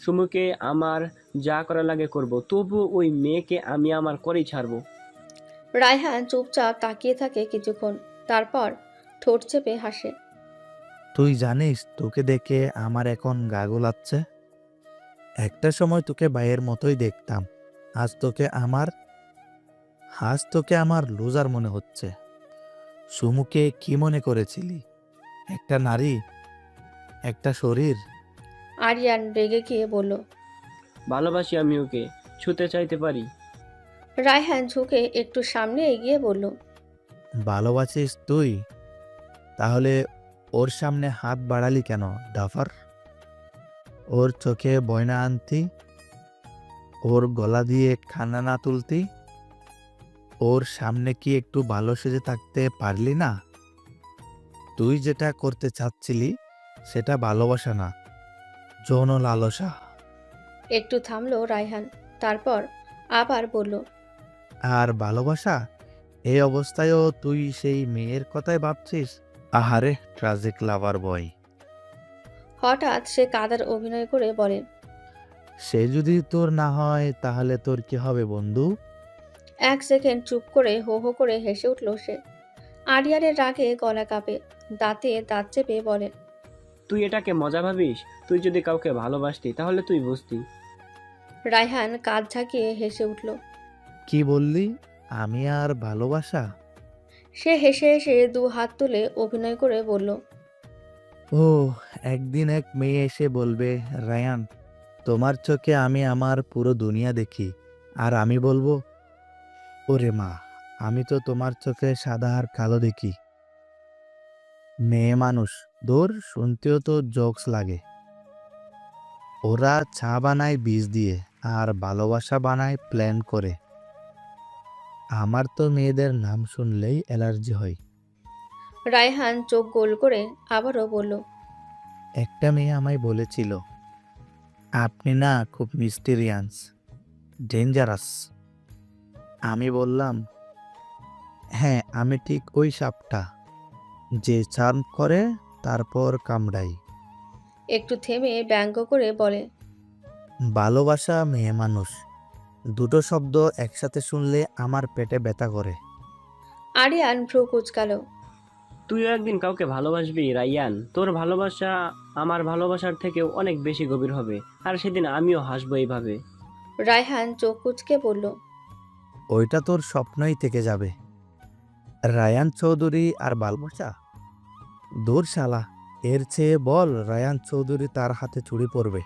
সুমুকে আমার যা করা লাগে করব তবু ওই মেয়েকে আমি আমার করেই ছাড়বো। রায়হান চুপচাপ তাকিয়ে থাকে কিছুক্ষণ তারপর ঠোঁট চেপে হাসে। তুই জানিস তোকে দেখে আমার এখন গা গোলাচ্ছে? একটা সময় তোকে ভাইয়ের মতোই দেখতাম আজ তোকে আমার আজ তোকে আমার লুজার মনে হচ্ছে। সুমুকে কি মনে করেছিলি? একটা নারী একটা শরীর? আরিয়ান রেগে গিয়ে বলল ভালোবাসি আমি ওকে ছুতে চাইতে পারি। রায়হান ঝুঁকে একটু সামনে এগিয়ে বলল ভালোবাসিস তুই? তাহলে ওর সামনে হাত বাড়ালি কেন ডাফার ওর চোখে বয়না আনতি? ওর গলা দিয়ে খানা না তুলতি? ওর সামনে কি একটু ভালো সেজে থাকতে পারলি না? তুই যেটা করতে চাচ্ছিলি সেটা ভালোবাসা না যৌন লালসা। একটু থামলো রায়হান তারপর আবার বলল আর ভালোবাসা? এই অবস্থায়ও তুই সেই মেয়ের কথাই ভাবছিস? আহারে ট্রাজিক লাভার বয় হঠাৎ সে কাদার অভিনয় করে বলে সে যদি তোর না হয় তাহলে তোর কি হবে বন্ধু? এক সেকেন্ড চুপ করে হো হো করে হেসে উঠল সে। আরিয়ানের রাগে গলা কাঁপে দাঁতে দাঁত চেপে বলে তুই এটাকে মজা ভাবিস? তুই যদি কাউকে ভালোবাসতি তাহলে তুই বুঝতি। রায়হান কাঁধ ঝাঁকিয়ে হেসে উঠল। কি বললি? আমি আর ভালোবাসা? সে হেসে হেসে দু হাত তুলে অভিনয় করে বলল ও একদিন এক মেয়ে এসে বলবে রায়ান তোমার চোখে আমি আমার পুরো দুনিয়া দেখি আর আমি বলব ওরে মা আমি তো তোমার চোখে সাদা আর কালো দেখি। মেয়ে মানুষ দূর শুনতেও তো জোকস লাগে। ওরা চা বানায় বীজ দিয়ে আর ভালোবাসা বানায় প্ল্যান করে। আমার তো মেয়েদের নাম শুনলেই অ্যালার্জি হয়। রায়হান চোখ গোল করে আবারও বলল একটা মেয়ে আমায় বলেছিল আপনি না খুব মিস্টেরিয়াস ডেঞ্জারাস। আমি বললাম হ্যাঁ আমি ঠিক ওই সাপটা যে চার্ম করে তারপর কামড়াই। একটু থেমে ব্যঙ্গ করে বলে ভালোবাসা মেয়ে মানুষ। দুটো শব্দ একসাথে শুনলে আমার পেটে ব্যথা করে। আরিয়ান ভ্রু কুচকালো। তুইও একদিন কাউকে ভালোবাসবি রাইয়ান। তোর ভালোবাসা আমার ভালোবাসার থেকেও অনেক বেশি গভীর হবে আর সেদিন আমিও হাসবো এইভাবে। রায়হান চোখ কুচকে বলল ওইটা তোর স্বপ্নই থেকে যাবে। রায়ান চৌধুরী আর ভালোবাসা দূর শালা এর চেয়ে বল রায়ান চৌধুরী তার হাতে চুরি পড়বে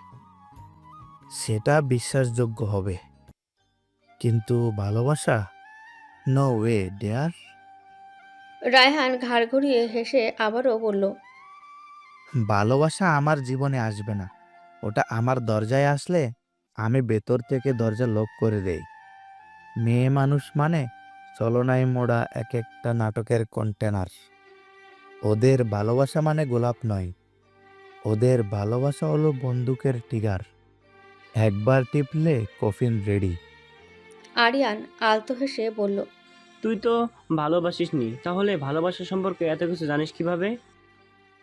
সেটা বিশ্বাসযোগ্য হবে। কিন্তু ভালোবাসা? নো ওয়ে ডেয়ার রায়হান ঘাড় ঘুরিয়ে হেসে আবারও বলল ভালোবাসা আমার জীবনে আসবে না। ওটা আমার দরজায় আসলে আমি ভেতর থেকে দরজা লক করে দেই। মেয়ে মানুষ মানে চলনায় মোড়া এক একটা নাটকের কন্টেনার ওদের ভালোবাসা মানে গোলাপ নয়। ওদের ভালোবাসা হলো বন্দুকের টিগার। একবার টিপলে কফিন রেডি। আরিয়ান আলতো হেসে বলল তুই তো ভালোবাসিস নি তাহলে ভালোবাসা সম্পর্কে এত কিছু জানিস কীভাবে?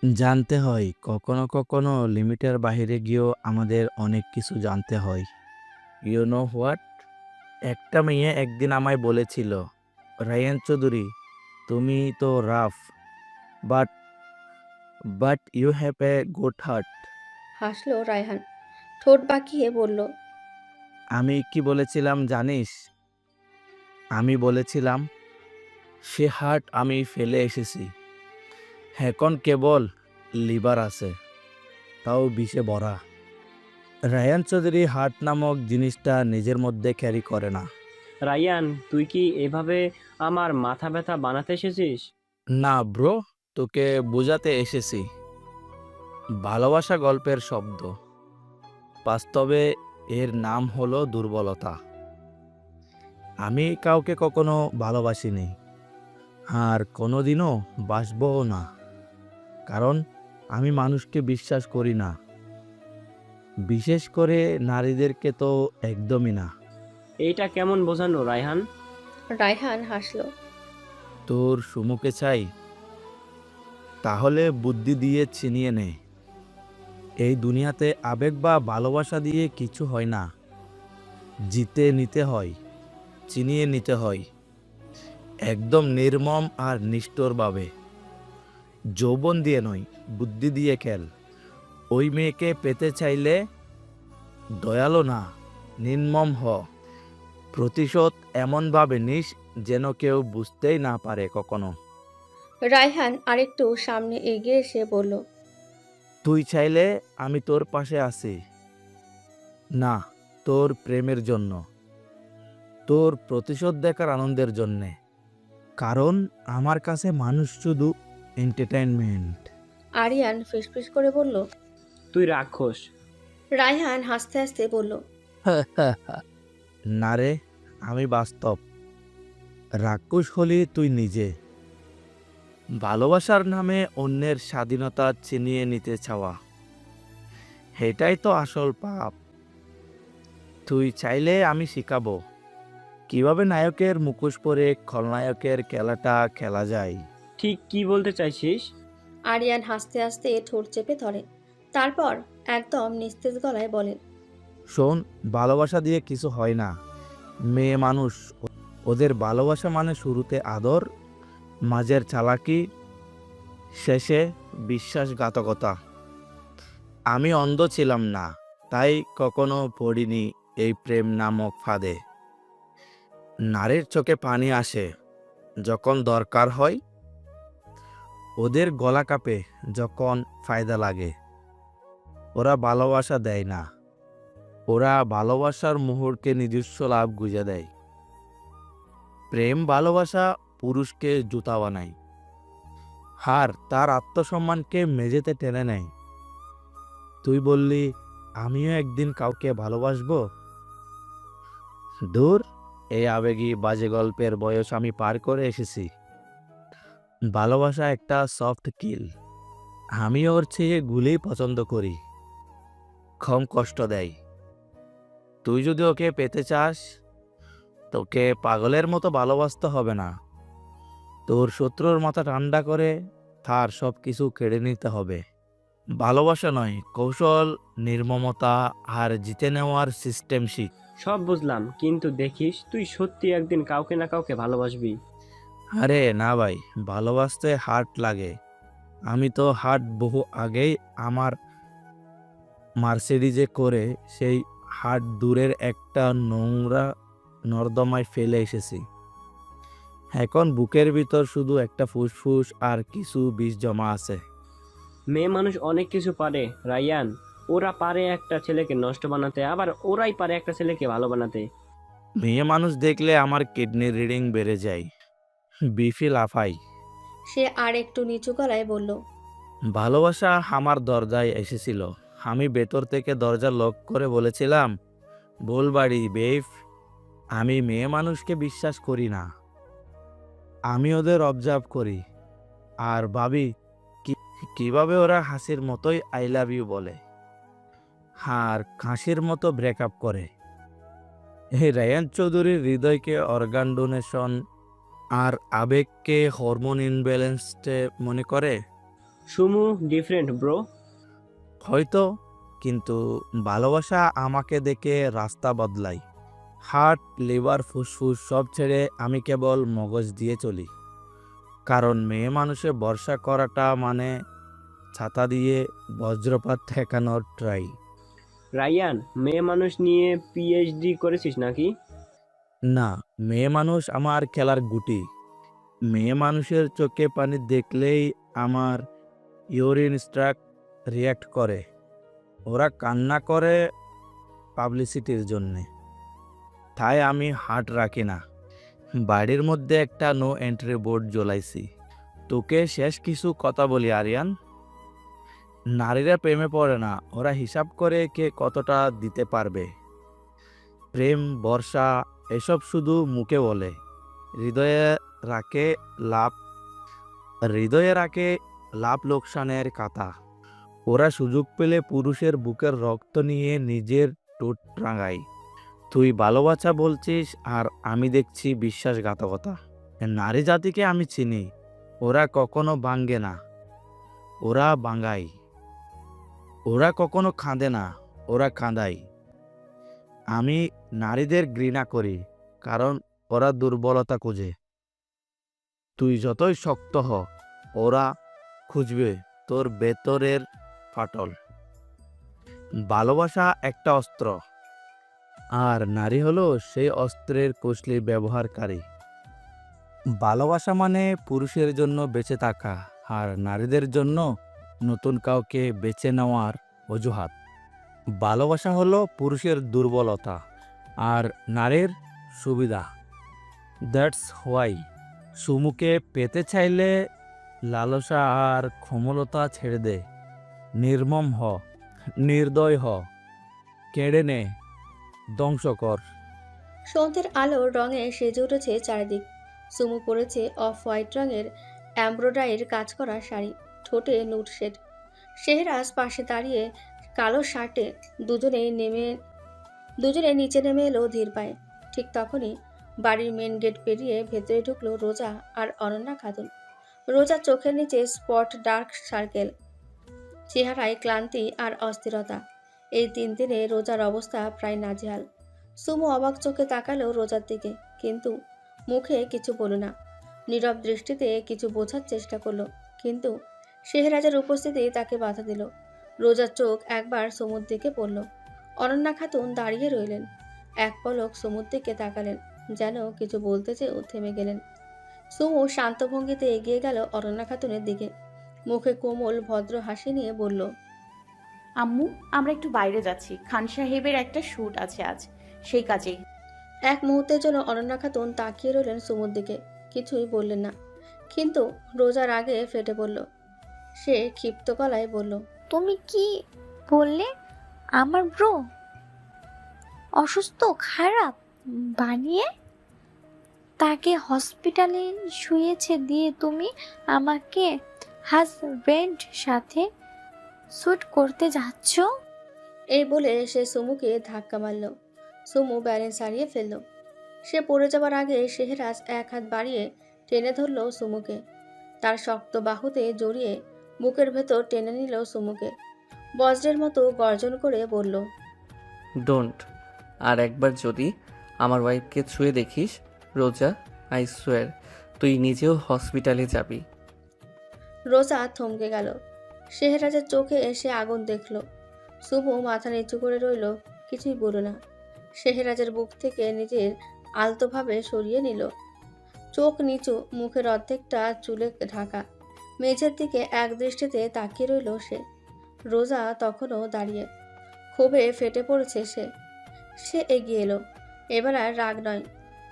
জানতে হয় কখনো কখনো লিমিটের বাইরে গিয়েও আমাদের অনেক কিছু জানতে হয়। ইউ নো হোয়াট একটা মেয়ে একদিন আমায় বলেছিল রায়ান চৌধুরী তুমি তো rough. But but you have a good heart হাসলো রায়হান। ঠোঁট বাঁকিয়ে বলল আমি কি বলেছিলাম জানিস? আমি বলেছিলাম সে হার্ট আমি ফেলে এসেছি। এখন কেবল লিভার আছে তাও বিষে ভরা। রায়ান চৌধুরী হার্ট নামক জিনিসটা নিজের মধ্যে ক্যারি করে না। রায়ান তুই কি এভাবে আমার মাথা ব্যথা বানাতে এসেছিস? না ব্রো তোকে বোঝাতে এসেছি। ভালোবাসা গল্পের শব্দ। বাস্তবে এর নাম হলো দুর্বলতা। আমি কাউকে কখনো ভালোবাসিনি। আর কোনোদিনও বাসবও না। কারণ আমি মানুষকে বিশ্বাস করি না। বিশেষ করে নারীদেরকে তো একদমই না। এইটা কেমন বোঝানো রায়হান? রায়হান হাসলো। তোর সুমুকে চাই তাহলে বুদ্ধি দিয়ে ছিনিয়ে নে। এই দুনিয়াতে আবেগ বা ভালোবাসা দিয়ে কিছু হয় না। জিতে নিতে হয় চিনিয়ে নিতে হয়। একদম নির্মম আর নিষ্ঠুরভাবে। যৌবন দিয়ে নয়, বুদ্ধি দিয়ে খেল। ওই মেয়েকে পেতে চাইলে দয়ালো না, নির্মম হ। প্রতিশোধ এমনভাবে নিস যেন কেউ বুঝতেই না পারে কখনো। রায়হান আরেকটু সামনে এগিয়ে এসে বলল তুই চাইলে আমি তোর পাশে আছি। না তোর প্রেমের জন্য। তোর প্রতিশোধ দেখার আনন্দের জন্যে। কারণ আমার কাছে মানুষ শুধু এন্টারটেনমেন্ট আরিয়ান ফিসফিস করে বলল তুই রাক্ষস। রায়হান হাসতে হাসতে বলল না রে আমি বাস্তব। রাক্ষস হলি তুই নিজে। ভালোবাসার নামে অন্যের স্বাধীনতা ছিনিয়ে নিতে চাওয়া। এটাই তো আসল পাপ। তুই চাইলে আমি শিখাবো কীভাবে নায়কের মুখোশ পরে খলনায়কের খেলাটা খেলা যায়। ঠিক কি বলতে চাইছিস? আরিয়ান হাসতে হাসতে ঠোঁট চেপে ধরে। তারপর একদম নিস্তেজ গলায় বলে শোন ভালোবাসা দিয়ে কিছু হয় না। মেয়ে মানুষ ও- ওদের ভালোবাসা মানে শুরুতে আদর মাঝের চালাকি, শেষে বিশ্বাসঘাতকতা। আমি অন্ধ ছিলাম না, তাই কখনো পড়িনি এই প্রেম নামক ফাঁদে। নারীর চোখে পানি আসে যখন দরকার হয়। ওদের গলা কাপে যখন ফায়দা লাগে। ওরা ভালোবাসা দেয় না। ওরা ভালোবাসার মুহূর্তে নিজস্ব লাভ গুজে দেয়। প্রেম ভালোবাসা পুরুষকে জুতা বানায় হার, তার আত্মসম্মানকে মেঝেতে টেনে নেয়। তুই বললি, আমিও একদিন কাউকে ভালোবাসবো? দূর, এই আবেগী বাজে গল্পের বয়স আমি পার করে এসেছি। ভালোবাসা একটা সফট কিল আমি ওর চেয়ে গুলেই পছন্দ করি। ক্ষম কষ্ট দেয়। তুই যদি ওকে পেতে চাস, তোকে পাগলের মতো ভালোবাসতে হবে না। তোর শত্রুর মাথা ঠান্ডা করে তার সব কিছু কেড়ে নিতে হবে। ভালোবাসা নয় কৌশল নির্মমতা আর জিতে নেওয়ার সিস্টেম শিখ। সব বুঝলাম কিন্তু দেখিস তুই সত্যি একদিন কাউকে না কাউকে ভালোবাসবি। আরে না ভাই ভালোবাসতে হার্ট লাগে। আমি তো হার্ট বহু আগেই আমার মার্সিডিজে করে সেই হার্ট দূরের একটা নোংরা নর্দমায় ফেলে এসেছি। এখন বুকের ভিতর শুধু একটা ফুসফুস আর কিছু বিষ জমা আছে। মেয়ে মানুষ অনেক কিছু পারে রায়ান। ওরা পারে একটা ছেলেকে নষ্ট বানাতে আবার ওরাই পারে একটা ছেলেকে ভালো বানাতে। মেয়ে মানুষ দেখলে আমার কিডনির রিডিং বেড়ে যায়। বিফি লাফাই। সে আর একটু নিচু গলায় বলল ভালোবাসা আমার দরজায় এসেছিল। আমি ভেতর থেকে দরজা লক করে বলেছিলাম ভুল বাড়ি বেফ। আমি মেয়ে মানুষকে বিশ্বাস করি না। আমি ওদের অবজার্ভ করি। আর ভাবি কীভাবে ওরা হাসির মতোই আই লাভ ইউ বলে। আর খাসির মতো ব্রেকআপ করে। এই রায়ান চৌধুরীর হৃদয়কে অর্গান ডোনেশন আর আবেগকে হরমোন ইনব্যালেন্সড মনে করে? সুমু ডিফারেন্ট ব্রো হয়তো কিন্তু ভালোবাসা আমাকে দেখে রাস্তা বদলায়। হার্ট লিভার ফুসফুস সব ছেড়ে আমি কেবল মগজ দিয়ে চলি। কারণ মেয়ে মানুষে বর্ষা করাটা মানে ছাতা দিয়ে বজ্রপাত ঠেকানোর ট্রাই রায়ান মেয়ে মানুষ নিয়ে পিএইচডি করেছিস নাকি? না মেয়ে মানুষ আমার খেলার গুটি। মেয়ে মানুষের চোখে পানি দেখলেই আমার ইউরিন স্ট্রাক রিয়াক্ট করে। ওরা কান্না করে পাবলিসিটির জন্যে। তাই আমি হাট রাখি না। বাড়ির মধ্যে একটা নো এন্ট্রি বোর্ড জ্বলাইছি। তোকে শেষ কিছু কথা বলি, আরিয়ান। নারীরা প্রেমে পড়ে না, ওরা হিসাব করে কে কতটা দিতে পারবে। প্রেম, বর্ষা, এসব শুধু মুখে বলে। হৃদয়ে রাখে লাভ, হৃদয়ে রাখে লাভ লোকসানের কাতা ওরা সুযোগ পেলে পুরুষের বুকের রক্ত নিয়ে নিজের টোট রাঙায়। তুই ভালোবাসা বলছিস আর আমি দেখছি বিশ্বাসঘাতকতা। নারী জাতিকে আমি চিনি, ওরা কখনো ভাঙ্গে না, ওরা বাঙ্গায় ওরা কখনো কাঁদে না, ওরা কাঁদায় আমি নারীদের ঘৃণা করি, কারণ ওরা দুর্বলতা খুঁজে। তুই যতই শক্ত হ, ওরা খুঁজবে তোর ভেতরের ফাটল। ভালোবাসা একটা অস্ত্র। আর নারী হলো সেই অস্ত্রের কুশলী ব্যবহারকারী। ভালোবাসা মানে পুরুষের জন্য বেঁচে থাকা আর নারীদের জন্য নতুন কাউকে বেছে নেওয়ার অজুহাত। ভালোবাসা হলো পুরুষের দুর্বলতা আর নারীর সুবিধা। That's why. সুমুকে পেতে চাইলে লালসা আর ক্ষমলতা ছেড়ে দে। নির্মম হ, নির্দয় হ, কেড়ে নে। ধ্বংস কর। সন্ধ্যের আলোর রঙে সেজে উঠেছে চারিদিক। সুমু পরেছে অফ হোয়াইট রঙের এমব্রয়ডারির কাজ করা শাড়ি, ঠোঁটে নুট শেড। শেহরাজ পাশে দাঁড়িয়ে কালো শার্টে দুজনে নেমে, দুজনে নিচে নেমে এলো ধীর পায়ে। ঠিক তখনই বাড়ির মেন গেট পেরিয়ে ভেতরে ঢুকলো রোজা আর অনন্যা খাতুন। রোজার চোখের নিচে স্পট ডার্ক সার্কেল। চেহারায় ক্লান্তি আর অস্থিরতা। এই তিন দিনে রোজার অবস্থা প্রায় নাজেহাল। সুমু অবাক চোখে তাকালো রোজার দিকে, কিন্তু মুখে কিছু বলল না। নীরব দৃষ্টিতে কিছু বোঝার চেষ্টা করল, কিন্তু শেহরাজের উপস্থিতি তাকে বাধা দিল। রোজার চোখ একবার সমুর দিকে পড়ল। অনন্যা খাতুন দাঁড়িয়ে রইলেন। এক পলক সমুর দিকে তাকালেন, যেন কিছু বলতে চেয়েও থেমে গেলেন। সুমু শান্ত ভঙ্গিতে এগিয়ে গেল অনন্যা খাতুনের দিকে। মুখে কোমল ভদ্র হাসি নিয়ে বলল আম্মু আমরা একটু বাইরে যাচ্ছি। খান সাহেবের একটা শ্যুট আছে আজ। সেই কাজেই। এক মুহূর্তের জন্য অনন্যা খাতুন তাকিয়ে রইলেন সুমুর দিকে। কিছুই বললেন না। কিন্তু রোজার আগে ফেটে পড়ল। সে ক্ষিপ্ত গলায় বলল তুমি কি বললে? আমার ব্রো অসুস্থ খারাপ বানিয়ে তাকে হসপিটালে শুয়েছে দিয়ে তুমি আমাকে হাজবেন্ড সাথে শ্যুট করতে যাচ্ছ? এই বলে সে সুমুকে ধাক্কা মারল। সুমু ব্যালেন্স হারিয়ে ফেলল। সে পড়ে যাবার আগে শেহরাজ এক হাত বাড়িয়ে টেনে ধরল সুমুকে। তার শক্ত বাহুতে জড়িয়ে বুকের ভেতর টেনে নিল সুমুকে। বজ্রের মতো গর্জন করে বলল ডোন্ট আর একবার যদি আমার ওয়াইফকে ছুঁয়ে দেখিস রোজা আই সোয়ার তুই নিজেও হসপিটালে যাবি। রোজা থমকে গেল। শেহরাজের চোখে এসে আগুন দেখল। সুমু মাথা নিচু করে রইল, কিছুই বলল না। শেহরাজের বুক থেকে নিজের আলতোভাবে সরিয়ে নিল। চোখ নিচু, মুখের অর্ধেকটা চুলে ঢাকা। মেঝের দিকে এক দৃষ্টিতে তাকিয়ে রইল সে। রোজা তখনও দাঁড়িয়ে। ক্ষোভে ফেটে পড়েছে সে। সে এগিয়ে এলো। এবার আর রাগ নয়।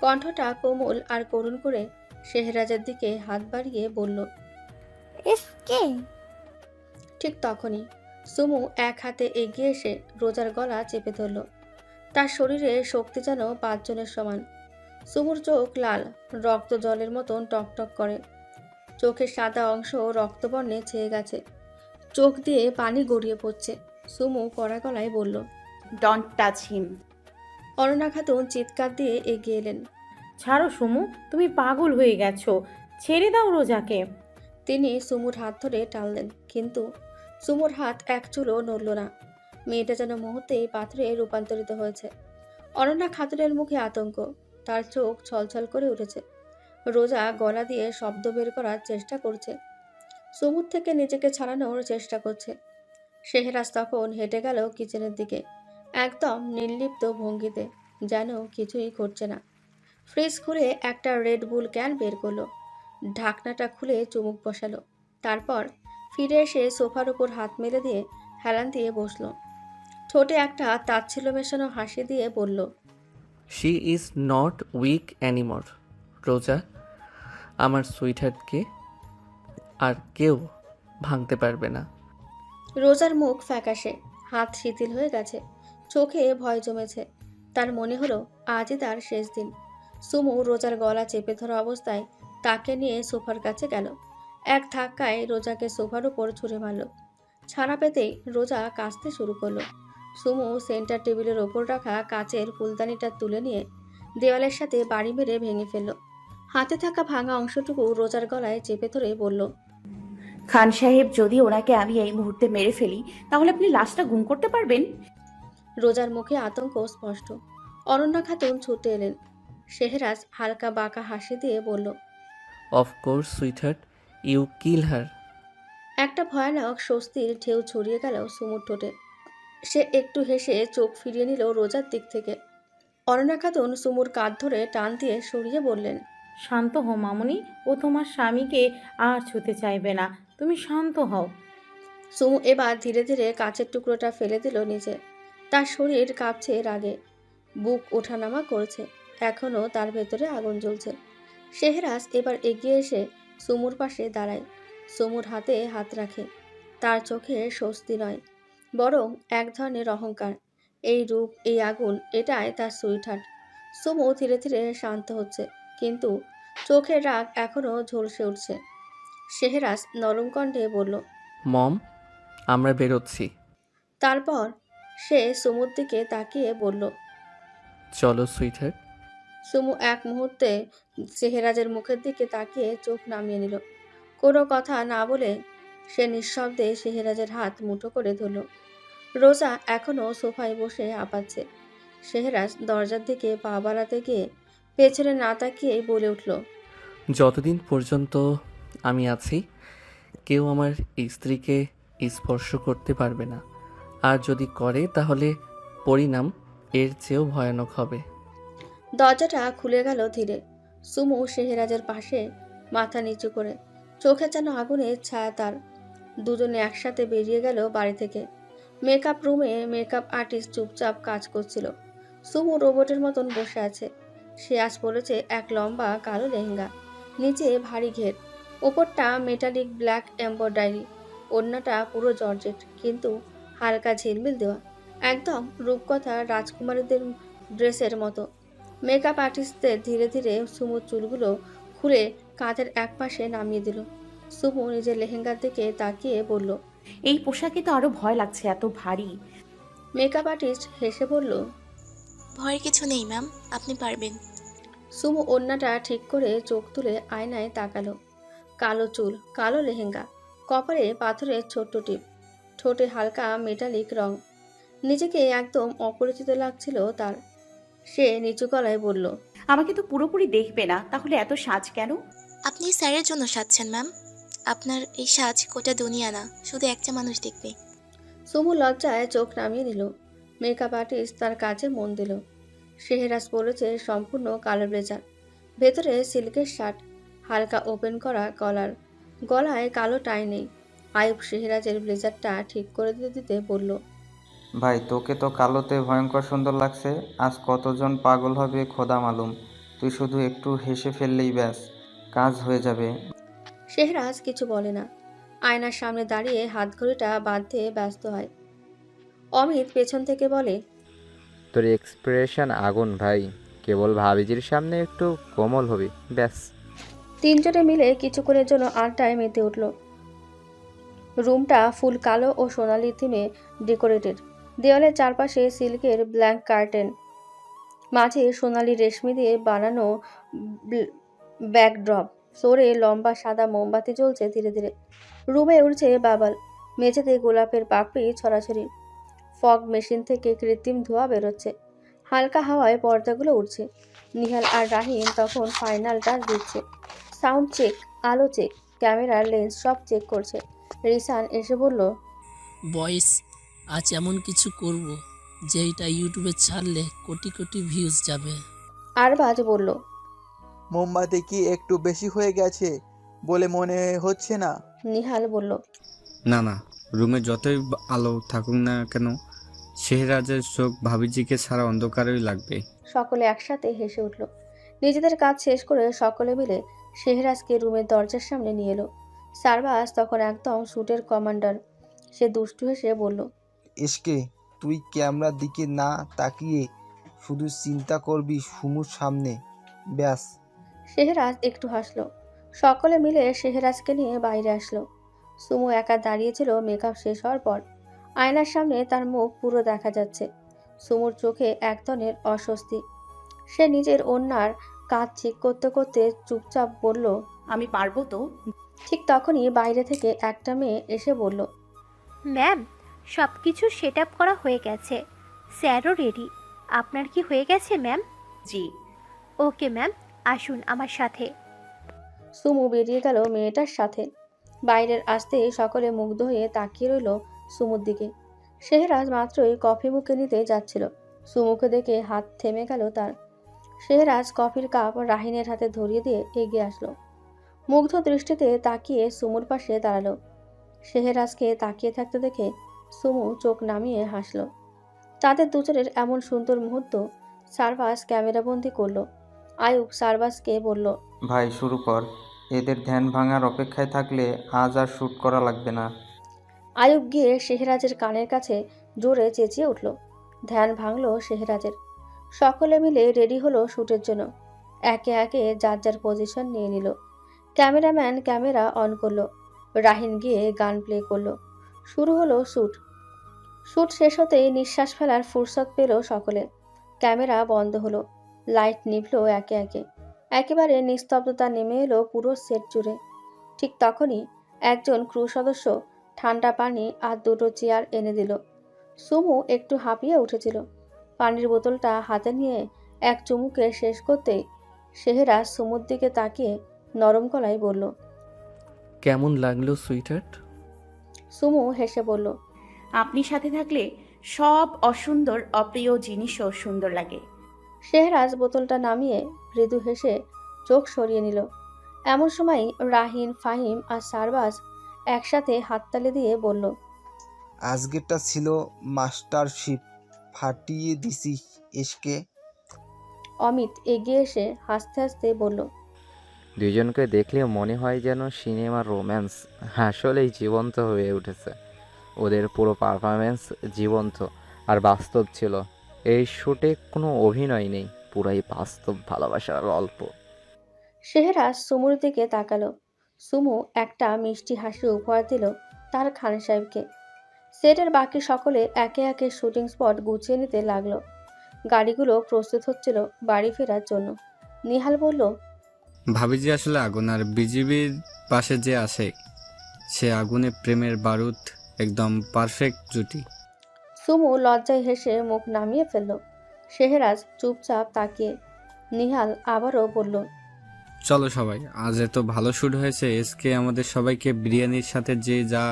কণ্ঠটা কোমল আর করুণ করে শেহরাজের দিকে হাত বাড়িয়ে বলল ঠিক তখনই সুমু এক হাতে এগিয়ে এসে রোজার গলা চেপে ধরল। তার শরীরে শক্তি যেন পাঁচজনের সমান। সুমুর চোখ লাল রক্ত জলের মতন টকটক করে। চোখের সাদা অংশ রক্তবর্ণে ছেয়ে গেছে। চোখ দিয়ে পানি গড়িয়ে পড়ছে। সুমু কড়া গলায় বলল don't touch him Aruna Khatun চিৎকার দিয়ে এগিয়ে এলেন। ছাড়ো সুমু তুমি পাগল হয়ে গেছো। ছেড়ে দাও রোজাকে। তিনি সুমুর হাত ধরে টানলেন কিন্তু সুমুর হাত এক চুলও নড়ল না। মেয়েটা যেন মুহূর্তেই পাথরে রূপান্তরিত হয়েছে। অনন্যা খাতুনের মুখে আতঙ্ক। তার চোখ ছলছল করে উঠেছে। রোজা গলা দিয়ে শব্দ বের করার চেষ্টা করছে। সুমুর থেকে নিজেকে ছাড়ানোর চেষ্টা করছে। শেহরাজ তখন হেঁটে গেল কিচেনের দিকে, একদম নির্লিপ্ত ভঙ্গিতে, যেন কিছুই ঘটছে না। ফ্রিজ খুলে একটা রেড বুল ক্যান বের করল। ঢাকনাটা খুলে চুমুক বসালো। তারপর ফিরে এসে সোফার উপর হাত মেলে দিয়ে হেলান দিয়ে বসল। ঠোঁটে একটা তাচ্ছিল্য মেশানো হাসি দিয়ে বলল she is not weak anymore Roza. আমার সুইটহার্টকে আর কেউ ভাঙতে পারবে না। রোজার মুখ ফ্যাকাশে হাত শিথিল হয়ে গেছে চোখে ভয় জমেছে। তার মনে হলো আজই তার শেষ দিন। সুমু রোজার গলা চেপে ধরা অবস্থায় তাকে নিয়ে সোফার কাছে গেল। এক ধাক্কায় রোজাকে সোফার উপর ছুঁড়ে মারল। ছাড়া পেতেই রোজা কাঁচতে শুরু করল। সুমু সেন্টার টেবিলের ওপর রাখা কাচের ফুলদানিটা তুলে নিয়ে দেওয়ালের সাথে বাড়ি মেরে ভেঙে ফেলল। হাতে থাকা ভাঙা অংশটুকু রোজার গলায় চেপে ধরে বলল খান সাহেব যদি ওনাকে আমি এই মুহূর্তে মেরে ফেলি তাহলে আপনি লাশটা গুম করতে পারবেন? রোজার মুখে আতঙ্ক স্পষ্ট। অনন্যা খাতুন ছুটে এলেন। শেহরাজ হালকা বাঁকা হাসি দিয়ে বলল of course sweetheart you kill her. একটা ভয়ানক স্বস্তির ঢেউ ছড়িয়ে গেল সুমুর ঠোঁটে। সে একটু হেসে চোখ ফিরিয়ে নিল রোজার দিক থেকে। অনন্যা খাতুন সুমুর কাঁধ ধরে টান দিয়ে সরিয়ে বললেন শান্ত হও মামুনি ও তোমার স্বামীকে আর ছুতে চাইবে না তুমি শান্ত হও। সুমু এবার ধীরে ধীরে কাচের টুকরোটা ফেলে দিল নিচে তার শরীর কাঁপছে রাগে। বুক ওঠানামা করছে। এখনও তার ভেতরে আগুন জ্বলছে। শেহরাজ এবার এগিয়ে এসে সুমুর পাশে দাঁড়ায়। সুমুর হাতে হাত রাখে। তার চোখে স্বস্তি নয় বরং এক ধরনের অহংকার। এই রূপ এই আগুন এটাই তার সুইটহার্ট সুমু ধীরে ধীরে শান্ত হচ্ছে কিন্তু চোখের রাগ এখনও ঝলসে উঠছে। শেহরাজ নরম কণ্ঠে বলল মম আমরা বেরোচ্ছি। তারপর সে সুমুর দিকে তাকিয়ে বলল চলো সুইটহার্ট সুমু এক মুহূর্তে শেহরাজের মুখের দিকে তাকিয়ে চোখ নামিয়ে নিল। কোনো কথা না বলে সে নিঃশব্দে শেহরাজের হাত মুঠো করে ধরল। রোজা এখনও সোফায় বসে আপাচ্ছে। শেহরাজ দরজার দিকে পা বাড়াতে গিয়ে পেছনে না তাকিয়ে বলে উঠল, যতদিন পর্যন্ত আমি আছি, কেউ আমার স্ত্রীকে স্পর্শ করতে পারবে না। আর যদি করে, তাহলে পরিণাম এর চেয়েও ভয়ানক হবে। দরজাটা খুলে গেল ধীরে। সুমু শেহরাজের পাশে মাথা নিচু করে, চোখে যেন আগুনের ছায়া তার। দুজনে একসাথে বেরিয়ে গেল বাড়ি থেকে। মেকআপ রুমে মেকআপ আর্টিস্ট চুপচাপ কাজ করছিল। সুমু রোবটের মতন বসে আছে। সে আজ পরেছে এক লম্বা কালো লেহেঙ্গা, নিচে ভারী ঘের, ওপরটা মেটালিক ব্ল্যাক এম্ব্রয়ডারি ওড়নাটা পুরো জর্জেট, কিন্তু হালকা ঝিলমিল দেওয়া। একদম রূপকথা রাজকুমারীদের ড্রেসের মতো। মেকআপ আর্টিস্টদের ধীরে ধীরে সুমুর চুলগুলো খুলে কাঁধের এক পাশে নামিয়ে দিল। সুমু নিজের লেহেঙ্গার দিকে তাকিয়ে বলল এই পোশাকে তো আরও ভয় লাগছে এত ভারী। মেকআপ আর্টিস্ট হেসে বলল ভয়ের কিছু নেই ম্যাম আপনি পারবেন। সুমু ওড়নাটা ঠিক করে চোখ তুলে আয়নায় তাকালো। কালো চুল কালো লেহেঙ্গা কপালে পাথরের ছোট্ট টিপ ঠোঁটে হালকা মেটালিক রং। নিজেকে একদম অপরিচিত লাগছিল তার। সে নিচু গলায় বলল আমাকে তো পুরোপুরি দেখবে না তাহলে এত সাজ কেন? আপনি স্যারের জন্য সাজছেন ম্যাম। আপনার এই সাজ গোটা দুনিয়া না শুধু একটা মানুষ দেখবে। সুমু লজ্জায় চোখ নামিয়ে নিল। মেকআপ আর্টিস্ট তার কাজে মন দিল। শেহরাজ পরেছে সম্পূর্ণ কালো ব্লেজার। ভেতরে সিল্কের শার্ট হালকা ওপেন করা কলার গলায় কালো টাই নেই। আয়ুব শেহরাজের ব্লেজারটা ঠিক করে দিতে দিতে বলল ভাই তোকে তো কালোতে ভয়ঙ্কর সুন্দর লাগছে। আজ কতজন পাগল হবে খোদা মালুম। তুই শুধু একটু হেসে ফেললেই ব্যাস কাজ হয়ে যাবে। শেহরাজ কিছু বলে না। আয়নার সামনে দাঁড়িয়ে হাত ঘড়িটা বাঁধতে ব্যস্ত হয়। অমিত পেছন থেকে বলে তোর এক্সপ্রেশন আগুন ভাই। কেবল ভাবিজির সামনে একটু কোমল হবি ব্যাস। তিনজনে মিলে কিছুক্ষণের জন্য আড্ডায় মেতে উঠল। রুমটা ফুল কালো ও সোনালি থিমে ডেকোরেটেড দেওয়ালের চারপাশে সিল্কের ব্ল্যাঙ্ক কার্টেন। মাঝে সোনালি রেশমি দিয়ে বানানো ব্যাকড্রপ। ফ্লোরে লম্বা সাদা মোমবাতি জ্বলছে ধীরে ধীরে। রুমে উঠছে বাবাল। মেঝেতে গোলাপের পাপড়ি ছড়াছড়ি। ফগ মেশিন থেকে কৃত্রিম ধোঁয়া বেরোচ্ছে। হালকা হাওয়ায় পর্দাগুলো উঠছে নিহাল আর রাহিম তখন ফাইনাল টাচ দিচ্ছে। সাউন্ড চেক, আলো চেক, ক্যামেরার লেন্স সব চেক করছে। রিসান এসে বলল, বয়েস আজ এমন কিছু করব যেইটা ইউটিউবে ছাড়লে কোটি কোটি ভিউজ যাবে। আরবাজ বলল মোমবাতি কি একটু বেশি হয়ে গেছে বলে মনে হচ্ছে না? নিহাল বলল না না রুমে যতই আলো থাকুক না কেন শেহরাজের চোখ ভাবিজিকে ছাড়া অন্ধকারই লাগবে। সকলে একসাথে হেসে উঠল। নিজেদের কাজ শেষ করে সকলে মিলে শেহরাজকে রুমের দরজার সামনে নিয়ে এলো। সারবাস তখন একদম শুটের কমান্ডার। সে দুষ্টু হেসে বলল এসকে তুই ক্যামেরার দিকে না তাকিয়ে শুধু চিন্তা করবি সুমুর সামনে। ব্যাস। শেহরাজ একটু হাসলো। সকলে মিলে শেহরাজকে নিয়ে বাইরে আসলো। সুমু একা দাঁড়িয়েছিল মেকআপ শেষ হওয়ার পর। আয়নার সামনে তার মুখ পুরো দেখা যাচ্ছে। সুমুর চোখে এক ধরনের অস্বস্তি। সে নিজের অন্যার কাজ ঠিক করতে করতে চুপচাপ বলল আমি পারব তো? ঠিক তখনই বাইরে থেকে একটা মেয়ে এসে বলল ম্যাম সব কিছু সেট আপ করা হয়ে গেছে। স্যারও রেডি। আপনার কি হয়ে গেছে ম্যাম? জি। Okay ma'am. আসুন আমার সাথে। সুমু বেরিয়ে গেল মেয়েটার সাথে। বাইরের আসতে সকলে মুগ্ধ হয়ে তাকিয়ে রইল সুমুর দিকে। শেহরাজ মাত্রই কফি মুখে নিতে যাচ্ছিল। সুমুকে দেখে হাত থেমে গেল তার। শেহরাজ কফির কাপ রাহিনের হাতে ধরিয়ে দিয়ে এগিয়ে আসলো। মুগ্ধ দৃষ্টিতে তাকিয়ে সুমুর পাশে দাঁড়াল। শেহরাজকে তাকিয়ে থাকতে দেখে সুমু চোখ নামিয়ে হাসলো। তাদের দুজনের এমন সুন্দর মুহূর্ত সারবাস ক্যামেরাবন্দি করল। আয়ুব সারবাসকে বলল ভাই শুরু কর। এদের ধ্যান ভাঙার অপেক্ষায় থাকলে আজ আর শ্যুট করা লাগবে না। আয়ুব গিয়ে শেহরাজের কানের কাছে জোরে চেঁচিয়ে উঠল। ধ্যান ভাঙল শেহরাজের। সকলে মিলে রেডি হলো শ্যুটের জন্য। একে একে যার যার পজিশন নিয়ে নিল। ক্যামেরাম্যান ক্যামেরা অন করল। রাহিন গিয়ে গান প্লে করল। শুরু হলো শ্যুট শ্যুট শেষ হতেই নিঃশ্বাস ফেলার ফুরসত পেল সকলে। ক্যামেরা বন্ধ হলো। লাইট নিভলো একে একে। একেবারে নিস্তব্ধতা নেমে এলো পুরো সেট জুড়ে। ঠিক তখনই একজন ক্রু সদস্য ঠান্ডা পানি আর দুটো চেয়ার এনে দিল। সুমু একটু হাঁপিয়ে উঠেছিল। পানির বোতলটা হাতে নিয়ে এক চুমুকে শেষ করতে সেহেরা সুমুর দিকে তাকিয়ে নরম গলায় বলল, কেমন লাগল সুইটার্ট সুমু হেসে বলল আপনি সাথে থাকলে সব অসুন্দর অপ্রিয় জিনিসও সুন্দর লাগে। শেহরাজ বোতলটা নামিয়ে মৃদু হেসে চোখ সরিয়ে নিল। এমন সময় রাহিন ফাহিম আর সারবাজ একসাথে হাততালি দিয়ে বলল আজকেরটা ছিল মাস্টারশিপ ফাটিয়ে দিছি এসকে। অমিত এগিয়ে এসে হাসতে হাসতে বলল দুজনকে দেখলে মনে হয় যেন সিনেমার রোম্যান্স আসলেই জীবন্ত হয়ে উঠেছে। ওদের পুরো পারফরমেন্স জীবন্ত আর বাস্তব ছিল। এই শ্যুটে কোনো অভিনয় নেই, পুরাই বাস্তব ভালোবাসার গল্প শেহরাজ সুমুর দিকে তাকালো। সুমু একটা মিষ্টি হাসি উপহার দিল তার খান সাহেবকে। সেটের বাকি সকলে একে একে শুটিং স্পট গুছিয়ে নিতে লাগল। গাড়িগুলো প্রস্তুত হচ্ছিল বাড়ি ফেরার জন্য। নিহাল বলল ভাবিজি আসলে আগুন আর বিজিবির পাশে যে আসে সে আগুনে প্রেমের বারুদ একদম পারফেক্ট জুটি। সুমু লজ্জায় হেসে মুখ নামিয়ে ফেলল। শেহরাজ চুপচাপ তাকিয়ে নিহাল আবারও বলল চলো সবাই আজ এত ভালো শুট হয়েছে এসকে আমাদের সবাইকে বিরিয়ানির সাথে যে যা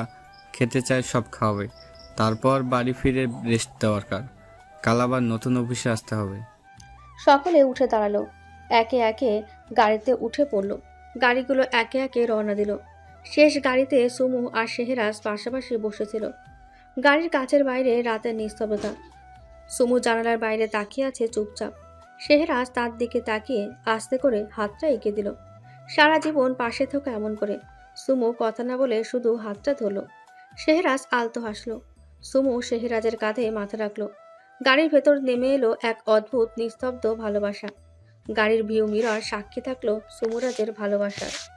খেতে চায় সব খাওয়াবে। তারপর বাড়ি ফিরে রেস্ট দরকার কাল আবার নতুন অফিসে আসতে হবে। সকলে উঠে দাঁড়াল। একে একে গাড়িতে উঠে পড়ল। গাড়িগুলো একে একে রওনা দিল। শেষ গাড়িতে সুমু আর শেহরাজ পাশাপাশি বসেছিল। গাড়ির কাছের বাইরে রাতের নিস্তব্ধতা। সুমু জানালার বাইরে তাকিয়ে আছে চুপচাপ। শেহরাজ তার দিকে তাকিয়ে আস্তে করে হাতটা এঁকে দিল। সারা জীবন পাশে থাকা এমন করে। সুমু কথা না বলে শুধু হাতটা ধরল। শেহরাজ আলতো হাসলো। সুমু শেহরাজের কাঁধে মাথা রাখল। গাড়ির ভেতর নেমে এলো এক অদ্ভুত, নিস্তব্ধ ভালোবাসা। গাড়ির ভিউ মিরর সাক্ষী থাকল সুমুরাজের ভালোবাসার।